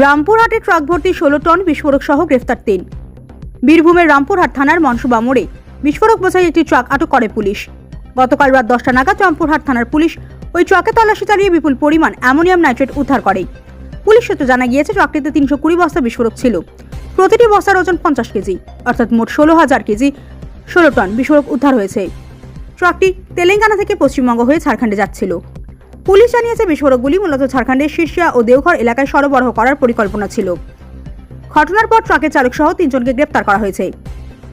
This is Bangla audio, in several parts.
রামপুরহাটে ট্রাক ভর্তি ষোলো টন বিস্ফোরক সহ গ্রেফতার তিন। বীরভূমের রামপুরহাট থানার মনসুবা মোড়ে বিস্ফোরক বোঝাই একটি ট্রাক আটক করে পুলিশ। গতকাল রাত দশটা নাগাদ রামপুরহাট থানার পুলিশ ওই ট্রাকে তল্লাশি চালিয়ে বিপুল পরিমাণ অ্যামোনিয়াম নাইট্রেট উদ্ধার করে। পুলিশ সূত্রে জানা গিয়েছে, ট্রাকটিতে তিনশো কুড়ি বস্তা বিস্ফোরক ছিল। প্রতিটি বস্তার ওজন পঞ্চাশ কেজি, অর্থাৎ মোট ষোলো হাজার কেজি ষোলো টন বিস্ফোরক উদ্ধার হয়েছে। ট্রাকটি তেলেঙ্গানা থেকে পশ্চিমবঙ্গ হয়ে ঝাড়খণ্ডে যাচ্ছিল। পুলিশ জানিয়েছে বিস্ফোরকগুলি মূলত ঝাড়খণ্ডের শীর্ষিয়া ও দেওঘর এলাকায় সরবরাহ করার পরিকল্পনা ছিল। ঘটনার পর ট্রাকের চালক সহ তিনজনকে গ্রেপ্তার করা হয়েছে।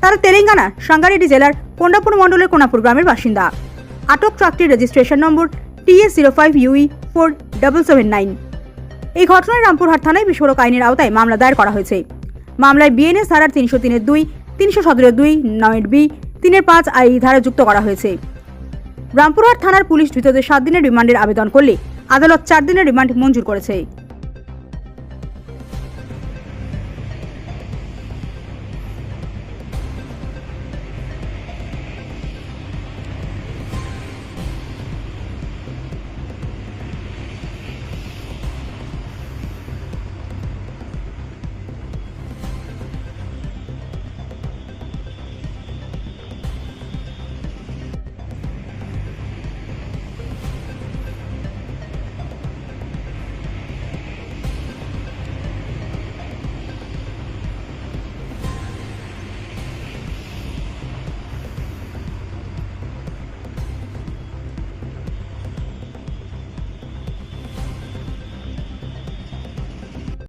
তারা তেলেঙ্গানা সাঙ্গারেডি জেলার কোন্ডাপুর মণ্ডলের কোনাপুর গ্রামের বাসিন্দা। আটক ট্রাকটির registration number TS zero five UE four double seven nine. এই ঘটনায় রামপুরহাট থানায় বিস্ফোরক আইনের আওতায় মামলা দায়ের করা হয়েছে। মামলায় বিএনএস ধারার তিনশো তিনের দুই, তিনশো সতেরো দুই, নয়ের বি, তিনের পাঁচ আই ধারা যুক্ত করা হয়েছে। রামপুরহাট থানার পুলিশ ধৃতদের সাত দিনের রিমান্ডের আবেদন করলে আদালত চার দিনের রিমান্ড মঞ্জুর করেছে।